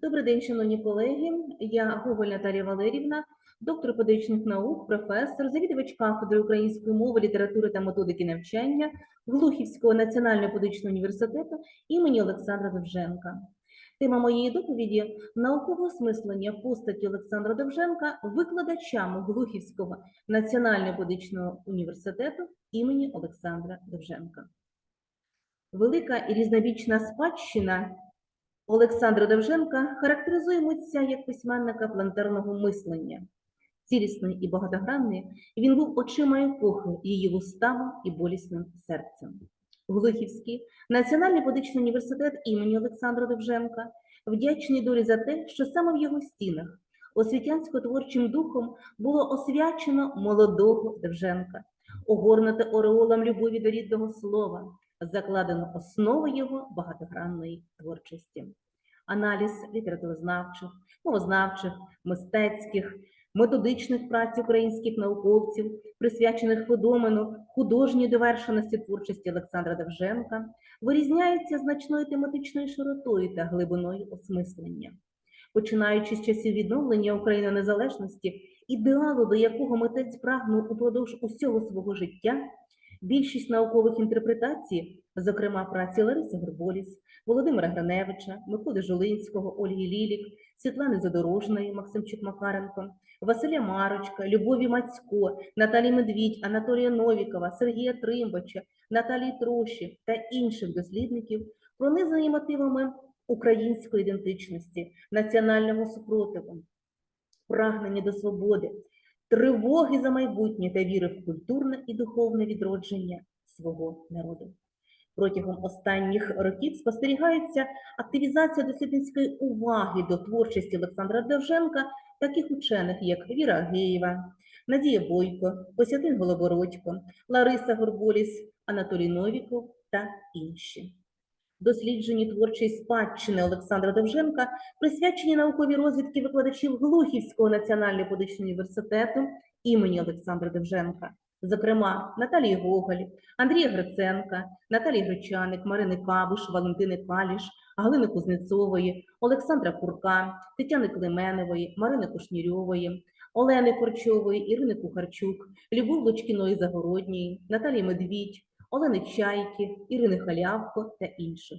Добрий день, шановні колеги. Я Гоголь Наталія Валерівна, доктор педагогічних наук, професор, завідувач кафедри української мови, літератури та методики навчання Глухівського національного педагогічного університету імені Олександра Довженка. Тема моєї доповіді наукове осмислення постаті Олександра Довженка викладачами Глухівського національного педагогічного університету імені Олександра Довженка. Велика і різнобічна спадщина Олександра Довженка характеризує митця як письменника планетарного мислення. Цілісний і багатогранний, він був очима епохи, її вустами і болісним серцем. Глухівський Національний педагогічний університет імені Олександра Довженка вдячний долі за те, що саме в його стінах освітянсько-творчим духом було освячено молодого Довженка, огорнуте ореолом любові до рідного слова, закладено основи його багатогранної творчості. Аналіз літературознавчих, мовознавчих, мистецьких, методичних праць українських науковців, присвячених феномену художньої довершеності творчості Олександра Довженка, вирізняється значною тематичною широтою та глибиною осмислення. Починаючи з часів відновлення України незалежності, ідеалу, до якого митець прагнув упродовж усього свого життя, більшість наукових інтерпретацій, зокрема праці Лариси Горболіс, Володимира Граневича, Миколи Жолинського, Ольги Лілік, Світлани Задорожної, Максимчук Макаренко, Василя Марочка, Любові Мацько, Наталі Медвідь, Анатолія Новікова, Сергія Тримбача, Наталії Троші та інших дослідників пронизані мотивами української ідентичності, національного супротиву, прагнення до свободи, тривоги за майбутнє та віри в культурне і духовне відродження свого народу. Протягом останніх років спостерігається активізація дослідницької уваги до творчості Олександра Довженка, таких учених, як Віра Агеєва, Надія Бойко, Костянтин Голобородько, Лариса Горболіс, Анатолій Новіков та інші. Досліджені творчої спадщини Олександра Довженка присвячені науковій розвідки викладачів Глухівського національного педагогічного університету імені Олександра Довженка, зокрема Наталії Гоголь, Андрія Гриценка, Наталії Гречаник, Марини Кабуш, Валентини Каліш, Галини Кузнецової, Олександра Курка, Тетяни Клеменової, Марини Кушнірьової, Олени Корчової, Ірини Кухарчук, Любов Лучкіної Загородньої, Наталії Медвідь, Олени Чайки, Ірини Халявко та інших.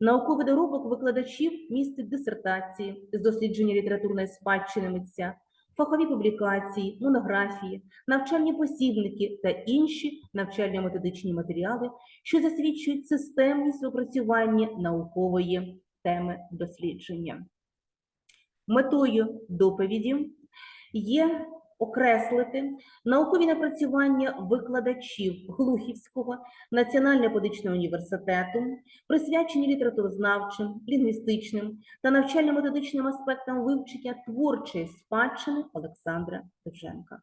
Науковий доробок викладачів містить дисертації з дослідження літературної спадщини митця, фахові публікації, монографії, навчальні посібники та інші навчально-методичні матеріали, що засвідчують системність опрацювання наукової теми дослідження. Метою доповіді є окреслити наукові напрацювання викладачів Глухівського національного медичного університету, присвячені літературознавчим, лінгвістичним та навчально-методичним аспектам вивчення творчої спадщини Олександра Довженка.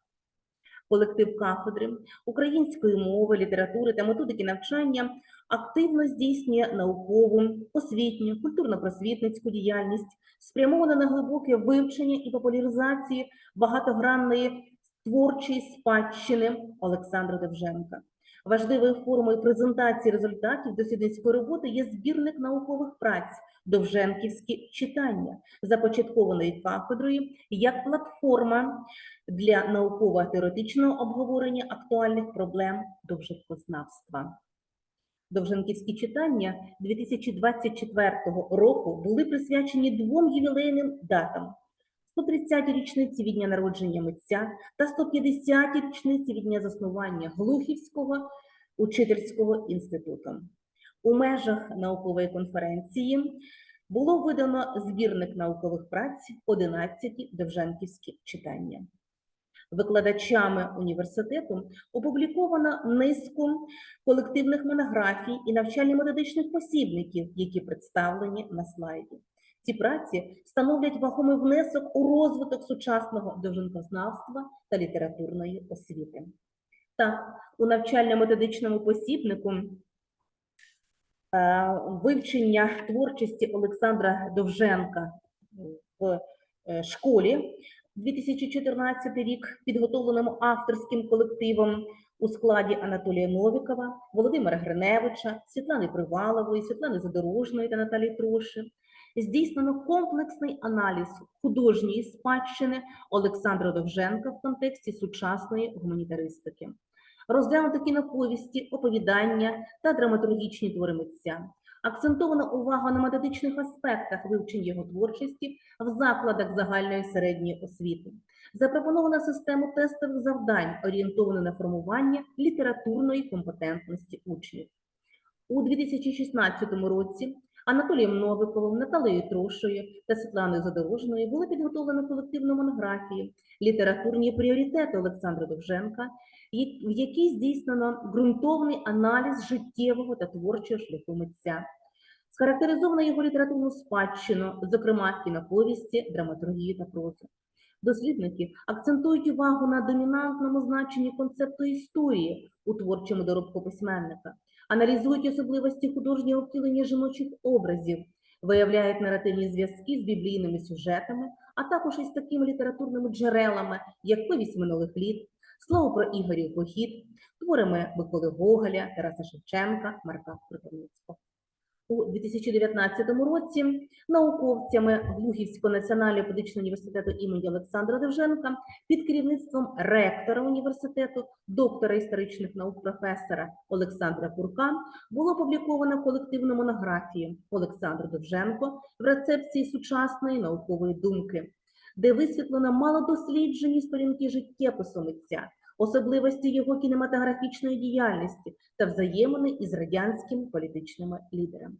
Колектив кафедри української мови, літератури та методики навчання активно здійснює наукову, освітню, культурно-просвітницьку діяльність, спрямована на глибоке вивчення і популяризацію багатогранної творчої спадщини Олександра Довженка. Важливою формою презентації результатів дослідницької роботи є збірник наукових праць Довженківські читання, започаткованої кафедрою як платформа для науково-теоретичного обговорення актуальних проблем довжекознавства. Довженківські читання 2024 року були присвячені двом ювілейним датам: 130-й річниці від дня народження митця та 150-й річниці від дня заснування Глухівського учительського інституту. У межах наукової конференції було видано збірник наукових праць 11 Довженківські читання. Викладачами університету опубліковано низку колективних монографій і навчально-методичних посібників, які представлені на слайді. Ці праці становлять вагомий внесок у розвиток сучасного довженкознавства та літературної освіти. Так, у навчально-методичному посібнику вивчення творчості Олександра Довженка в е, школі 2014 рік, підготовленому авторським колективом у складі Анатолія Новікова, Володимира Гриневича, Світлани Привалової, Світлани Задорожної та Наталії Троши. Здійснено комплексний аналіз художньої спадщини Олександра Довженка в контексті сучасної гуманітаристики. Розглянуто кіноповісті, оповідання та драматургічні твори митця. Акцентована увага на методичних аспектах вивчення його творчості в закладах загальної середньої освіти. Запропонована система тестових завдань, орієнтована на формування літературної компетентності учнів. У 2016 році Анатолієм Новиковим, Наталею Трошою та Світланою Задорожною були підготовлені колективні монографії «Літературні пріоритети Олександра Довженка», в якій здійснено ґрунтовний аналіз життєвого та творчого шляху митця. Схарактеризовано його літературну спадщину, зокрема кіноповісті, драматургію та прозу. Дослідники акцентують увагу на домінантному значенні концепту історії у творчому доробку письменника, аналізують особливості художнього втілення жіночих образів, виявляють наративні зв'язки з біблійними сюжетами, а також із такими літературними джерелами, як повість минулих літ, слово про Ігорів похід, творами Миколи Гоголя, Тараса Шевченка, Марка Кропивницького. У 2019 році науковцями Глухівського національного педагогічного університету імені Олександра Довженка під керівництвом ректора університету, доктора історичних наук професора Олександра Курка було опубліковано колективну монографію Олександр Довженко в рецепції сучасної наукової думки, де висвітлено малодосліджені сторінки життєпису митця, особливості його кінематографічної діяльності та взаємини із радянськими політичними лідерами.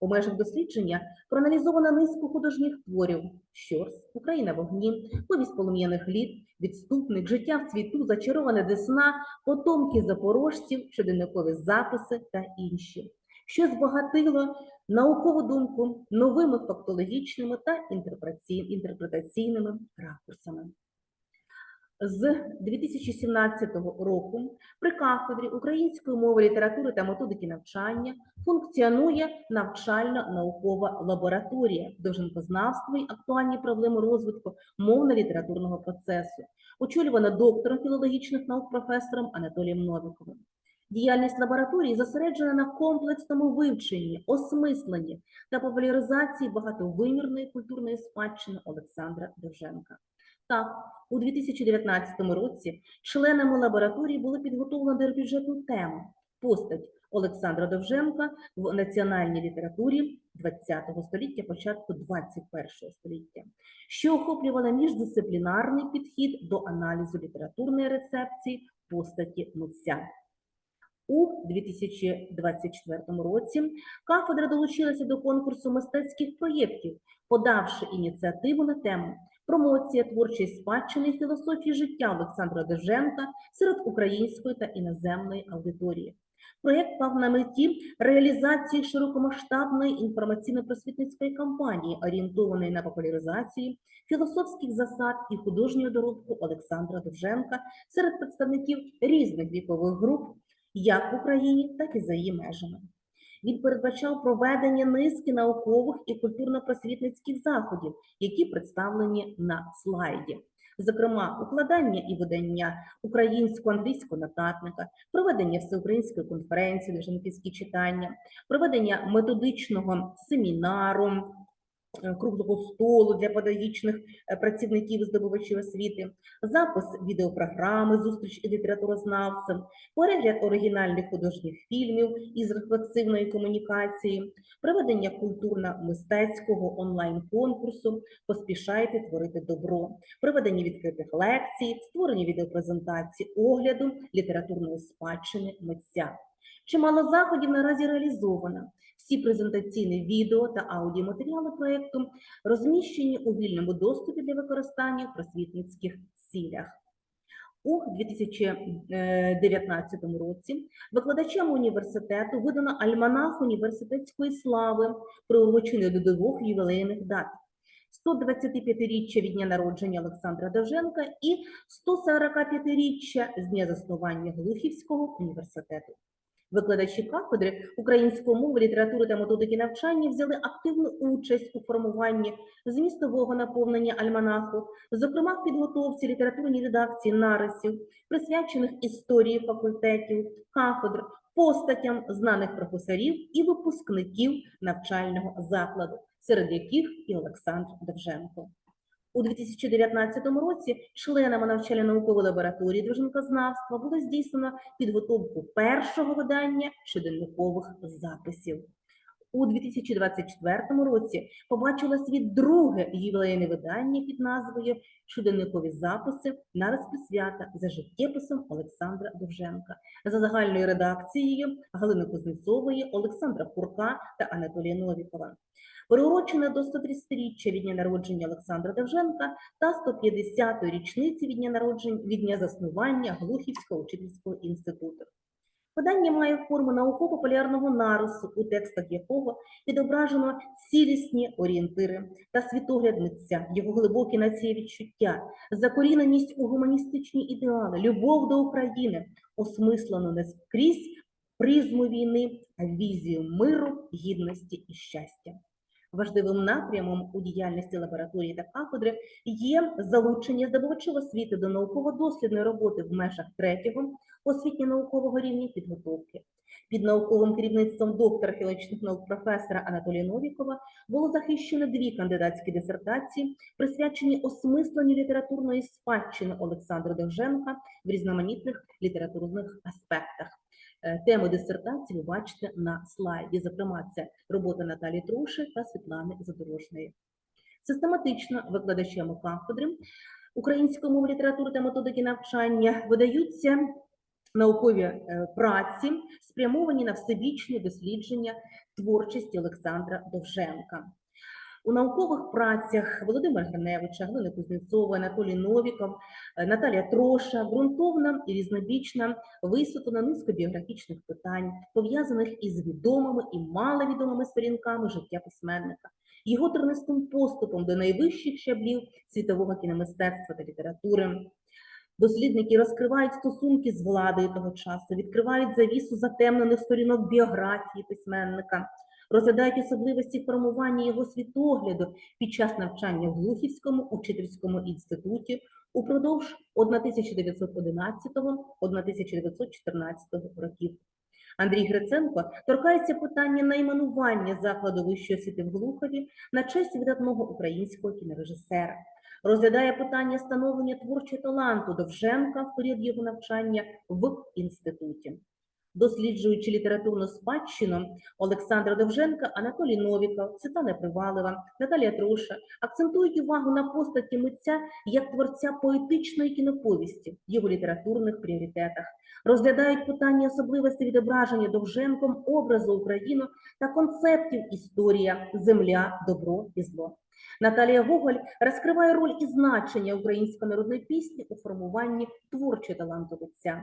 У межах дослідження проаналізовано низку художніх творів Щорс, Україна в огні, повість полум'яних літ, відступник, життя в цвіту, зачарована десна, потомки запорожців, щоденникові записи та інші, що збагатило наукову думку новими фактологічними та інтерпретаційними ракурсами. З 2017 року при кафедрі української мови, літератури та методики навчання функціонує навчально-наукова лабораторія довженкознавства і актуальні проблеми розвитку мовно-літературного процесу, очолювана доктором філологічних наук професором Анатолієм Новіковим. Діяльність лабораторії зосереджена на комплексному вивченні, осмисленні та популяризації багатовимірної культурної спадщини Олександра Довженка. Так, у 2019 році членами лабораторії були підготовлені до бюджетну тему постать Олександра Довженка в національній літературі ХХ століття, початку ХХІ століття, що охоплювала міждисциплінарний підхід до аналізу літературної рецепції постаті митця. У 2024 році кафедра долучилася до конкурсу мистецьких проєктів, подавши ініціативу на тему промоція творчої спадщини і філософії життя Олександра Довженка серед української та іноземної аудиторії. Проєкт мав на меті реалізації широкомасштабної інформаційно-просвітницької кампанії, орієнтованої на популяризацію філософських засад і художнього доробку Олександра Довженка серед представників різних вікових груп, як в Україні, так і за її межами. Він передбачав проведення низки наукових і культурно-просвітницьких заходів, які представлені на слайді. Зокрема, укладання і видання українсько-англійського нотатника, проведення всеукраїнської конференції «Довженківські читання, проведення методичного семінару, круглого столу для педагогічних е, працівників здобувачів освіти, запис відеопрограми, зустріч із літературознавцем, перегляд оригінальних художніх фільмів із рефлексивною комунікацією, проведення культурно-мистецького онлайн-конкурсу «Поспішайте творити добро», проведення відкритих лекцій, створення відеопрезентацій огляду літературної спадщини митця. Чимало заходів наразі реалізовано. Всі презентаційні відео та аудіоматеріали проєкту розміщені у вільному доступі для використання в просвітницьких цілях. У 2019 році викладачам університету видано альманах університетської слави, приурочений до двох ювілейних дат. 125-річчя від дня народження Олександра Довженка і 145-річчя з дня заснування Глухівського університету. Викладачі кафедри української мови, літератури та методики навчання взяли активну участь у формуванні змістового наповнення альманаху, зокрема в підготовці літературній редакції нарисів, присвячених історії факультетів, кафедр, постатям знаних професорів і випускників навчального закладу, серед яких і Олександр Довженко. У 2019 році членами навчально-наукової лабораторії дружинкознавства було здійснено підготовку першого видання щоденникових записів. У 2024 році побачила світ друге ювілейне видання під назвою Щоденникові записи на розписвята за життєписом Олександра Довженка за загальною редакцією Галини Кузнецової, Олександра Курка та Анатолія Новікова. Приурочена до 130-річчя від дня народження Олександра Довженка та 150-ї річниці від дня народження від дня заснування Глухівського учительського інституту. Видання має форму науково-популярного нарису, у текстах якого відображено цілісні орієнтири та світогляд митця, його глибокі нації відчуття, закоріненість у гуманістичні ідеали, любов до України, осмислену не скрізь призму війни, а візію миру, гідності і щастя. Важливим напрямом у діяльності лабораторії та кафедри є залучення здобувачів освіти до науково-дослідної роботи в межах третього освітньо-наукового рівня підготовки. Під науковим керівництвом доктора філологічних наук професора Анатолія Новікова було захищено дві кандидатські дисертації, присвячені осмисленню літературної спадщини Олександра Довженка в різноманітних літературних аспектах. Е, Теми дисертації ви бачите на слайді. Зокрема, це робота Наталі Труши та Світлани Задорожної. Систематично викладачами кафедри української мови, літератури та методики навчання видаються наукові е, праці, спрямовані на всебічне дослідження творчості Олександра Довженка. У наукових працях Володимира Гриневича, Глини Кузнєцова, Анатолій Новіков, е, Наталія Троша ґрунтовна і різнобічна висвітлена низка біографічних питань, пов'язаних із відомими і маловідомими сторінками життя письменника, його тернистим поступом до найвищих щаблів світового кіномистецтва та літератури. Дослідники розкривають стосунки з владою того часу, відкривають завісу затемнених сторінок біографії письменника, розглядають особливості формування його світогляду під час навчання в Глухівському учительському інституті упродовж 1911-1914 років. Андрій Гриценко торкається питання найменування закладу вищої освіти в Глухові на честь видатного українського кінорежисера. Розглядає питання становлення творчого таланту Довженка в період його навчання в інституті. Досліджуючи літературну спадщину Олександра Довженка, Анатолій Новіков, Світлана Привалова, Наталія Труша акцентують увагу на постаті митця як творця поетичної кіноповісті, його літературних пріоритетах, розглядають питання особливості відображення Довженком образу України та концептів історія, земля, добро і зло. Наталія Гоголь розкриває роль і значення української народної пісні у формуванні творчого таланту митця.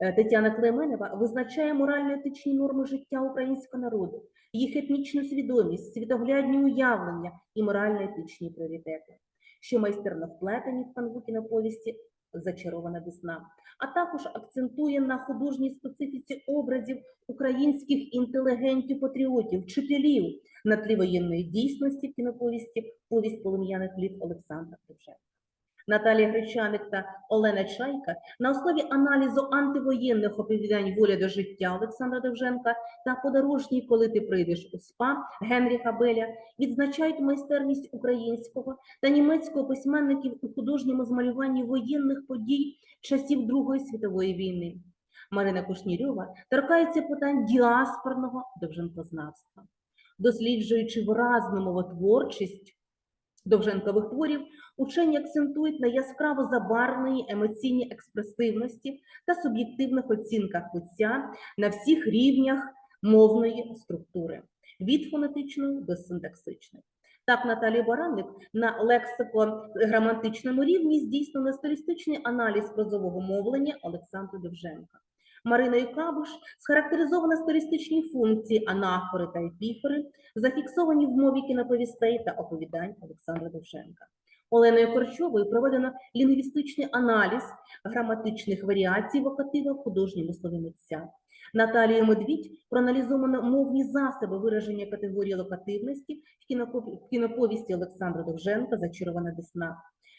Е, Тетяна Клеменева визначає морально-етичні норми життя українського народу, їх етнічну свідомість, світоглядні уявлення і морально-етичні пріоритети, що майстерно вплетені в канву кіноповісті Зачарована весна, а також акцентує на художній специфіці образів українських інтелігентів-патріотів, вчителів на тлі воєнної дійсності в кіноповісті повість полум'яних літ Олександра Довженка. Наталія Гречаник та Олена Чайка на основі аналізу антивоєнних оповідань воля до життя Олександра Довженка та подорожній, коли ти прийдеш у СПА Генріха Беля відзначають майстерність українського та німецького письменників у художньому змалюванні воєнних подій часів Другої світової війни. Марина Кушнірьова торкається питань діаспорного довженкознавства, досліджуючи виразну мовотворчість довженкових творів, учені акцентують на яскраво забарвленій емоційній експресивності та суб'єктивних оцінках митця на всіх рівнях мовної структури від фонетичної до синтаксичної. Так, Наталія Баранник на лексико-граматичному рівні здійснила стилістичний аналіз прозового мовлення Олександра Довженка. Мариною Кабуш схарактеризовано стилістичні функції анафори та епіфори, зафіксовані в мові кіноповістей та оповідань Олександра Довженка. Оленою Корчовою проведено лінгвістичний аналіз граматичних варіацій вокатива в художньому слові митця. Наталією Медвідь проаналізовано мовні засоби вираження категорії локативності в кінопо- в кіноповісті Олександра Довженка «Зачарована десна».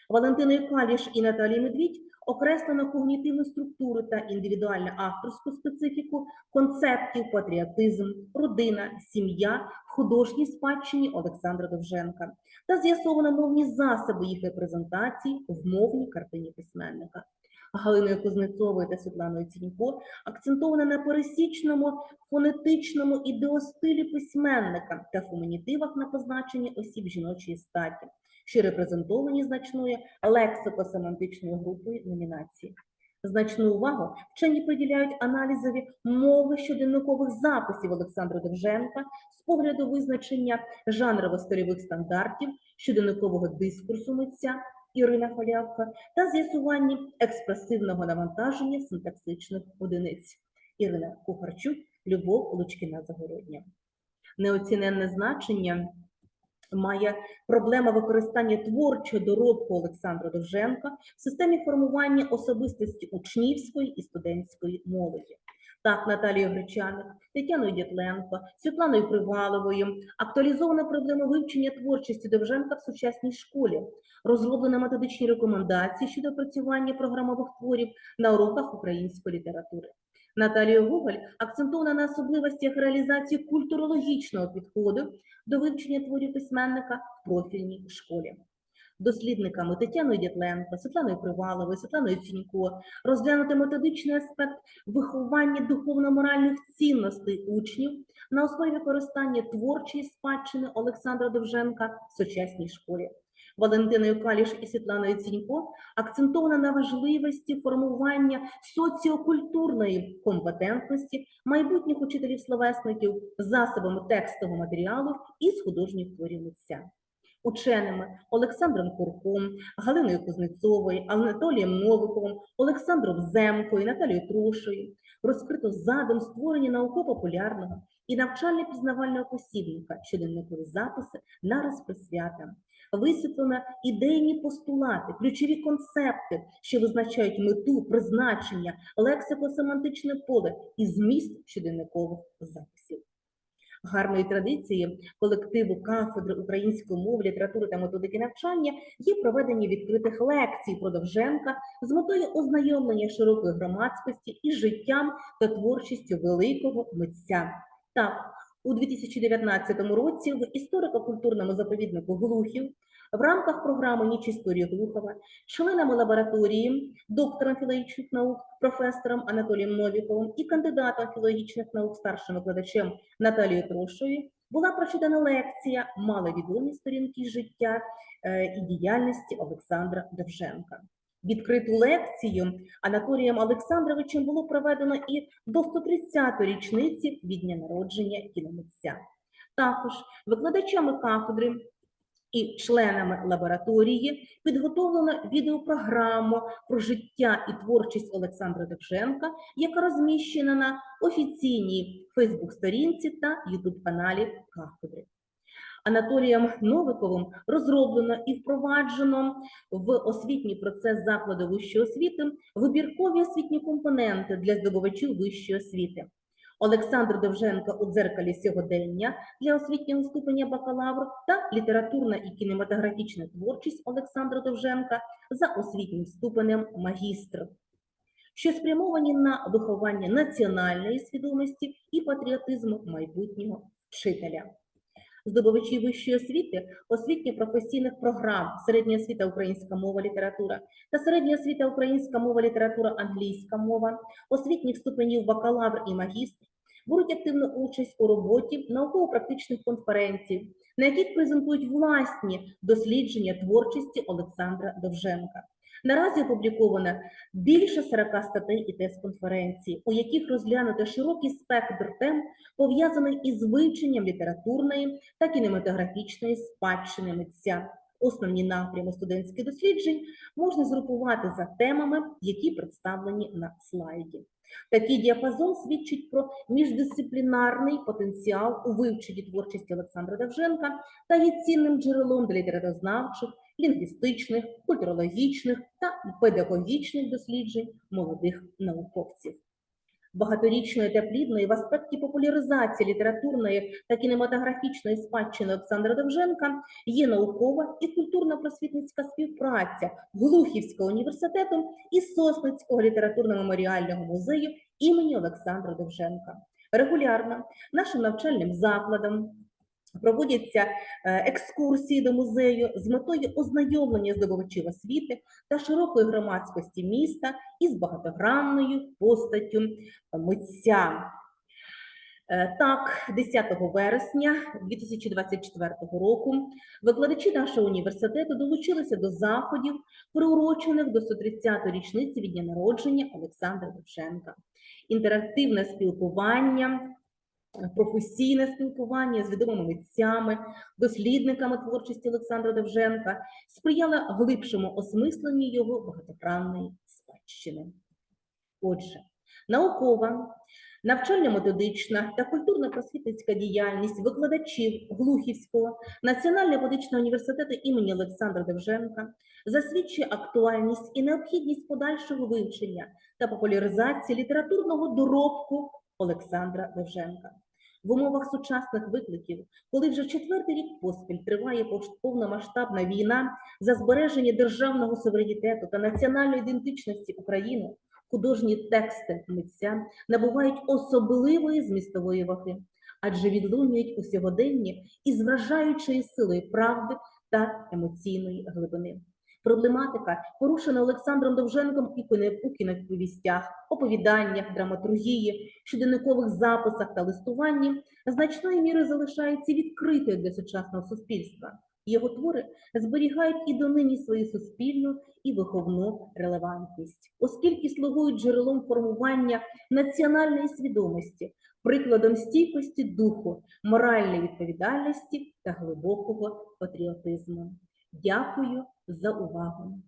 Валентиною Каліш і Наталією Медвідь окреслено когнітивну структуру та індивідуальну авторську специфіку концептів патріотизм, родина, сім'я в художній спадщині Олександра Довженка та з'ясовано мовні засоби їх репрезентації в мовній картині письменника. Галиною Кузнецовою та Світланою Цінько акцентовано на пересічному фонетичному ідеостилі письменника та фемінітивах на позначення осіб жіночої статі, що репрезентовані значною лексико-семантичною групою номінації. Значну увагу вчені приділяють аналізові мови щоденникових записів Олександра Довженка з погляду визначення жанрово-сторівих стандартів щоденникового дискурсу митця Ірина Халявка та з'ясуванні експресивного навантаження синтаксичних одиниць Ірина Кухарчук, Любов Лучкіна Загородня. Неоціненне значення має проблема використання творчого доробку Олександра Довженка в системі формування особистості учнівської і студентської молоді. Так, Наталією Гречаник, Тетяною Дятленко, Світланою Приваловою актуалізована проблема вивчення творчості Довженка в сучасній школі, розроблено методичні рекомендації щодо опрацювання програмових творів на уроках української літератури. Наталія Гоголь акцентована на особливостях реалізації культурологічного підходу до вивчення творів письменника в профільній школі. Дослідниками Тетяною Дятленко, Світланою Приваловою, Світланою Цінько розглянути методичний аспект виховання духовно-моральних цінностей учнів на основі використання творчої спадщини Олександра Довженка в сучасній школі. Валентиною Каліш і Світланою Цінько акцентовано на важливості формування соціокультурної компетентності майбутніх учителів-словесників засобами текстового матеріалу із художніх творів митця. Ученими Олександром Курком, Галиною Кузнецовою, Анатолієм Новиковим, Олександром Земкою, Наталією Трошею розкрито задум створення науково-популярного і навчально-пізнавального посібника щоденникові записи на розписвята. Висвітлено ідейні постулати, ключові концепти, що визначають мету, призначення, лексико-семантичне поле і зміст щоденникових записів. Гарної традиції колективу кафедри української мови, літератури та методики навчання є проведення відкритих лекцій про Довженка з метою ознайомлення широкої громадськості із життям та творчістю великого митця. Так, у 2019 році в історико-культурному заповіднику Глухів в рамках програми Ніч історії Глухова членами лабораторії, доктором філологічних наук, професором Анатолієм Новіковим і кандидатом філологічних наук старшим викладачем Наталією Трошою була прочитана лекція Маловідомі сторінки життя е, і діяльності Олександра Довженка. Відкриту лекцію Анатолієм Олександровичем було проведено і до 130-ї річниці від дня народження кіномитця. Також викладачами кафедри і членами лабораторії підготовлено відеопрограму про життя і творчість Олександра Довженка, яка розміщена на офіційній Фейсбук-сторінці та Ютуб-каналі кафедри. Анатолієм Новиковим розроблено і впроваджено в освітній процес закладу вищої освіти вибіркові освітні компоненти для здобувачів вищої освіти. Олександр Довженко у дзеркалі сьогодення для освітнього ступеня бакалавр та літературна і кінематографічна творчість Олександра Довженка за освітнім ступенем магістр, що спрямовані на виховання національної свідомості і патріотизму майбутнього вчителя. Здобувачі вищої освіти, освітньо-професійних програм середня освіта українська мова література та середня освіта українська мова література англійська мова, освітніх ступенів бакалавр і магістр беруть активну участь у роботі науково-практичних конференцій, на яких презентують власні дослідження творчості Олександра Довженка. Наразі опубліковано більше 40 статей і тест-конференцій, у яких розглянуто широкий спектр тем, пов'язаний із вивченням літературної та кінематографічної спадщини митця. Основні напрями студентських досліджень можна згрупувати за темами, які представлені на слайді. Такий діапазон свідчить про міждисциплінарний потенціал у вивченні творчості Олександра Довженка та є цінним джерелом для літературознавчих, лінгвістичних, культурологічних та педагогічних досліджень молодих науковців. багаторічної та плідної в аспекті популяризації літературної та кінематографічної спадщини Олександра Довженка є наукова і культурно-просвітницька співпраця Глухівського університету і Сосницького літературно-меморіального музею імені Олександра Довженка. Регулярно нашим навчальним закладам проводяться е, екскурсії до музею з метою ознайомлення здобувачів освіти та широкої громадськості міста із багатогранною постаттю митця. Е, Так, 10 вересня 2024 року викладачі нашого університету долучилися до заходів, приурочених до 130-ї річниці від дня народження Олександра Довженка. Інтерактивне спілкування, професійне спілкування з відомими митцями, дослідниками творчості Олександра Довженка сприяло глибшому осмисленню його багатогранної спадщини. Отже, наукова, навчально-методична та культурно-просвітницька діяльність викладачів Глухівського Національного медичного університету імені Олександра Довженка засвідчує актуальність і необхідність подальшого вивчення та популяризації літературного доробку Олександра Довженка. В умовах сучасних викликів, коли вже четвертий рік поспіль триває повномасштабна війна за збереження державного суверенітету та національної ідентичності України, художні тексти митця набувають особливої змістової ваги, адже відлунюють у сьогоденні із вражаючою силою правди та емоційної глибини. Проблематика, порушена Олександром Довженком і у кіноповістях, оповіданнях, драматургії, щоденникових записах та листуванні, значною мірою залишається відкритою для сучасного суспільства. Його твори зберігають і донині свою суспільну і виховну релевантність, оскільки слугують джерелом формування національної свідомості, прикладом стійкості духу, моральної відповідальності та глибокого патріотизму. Дякую за увагу.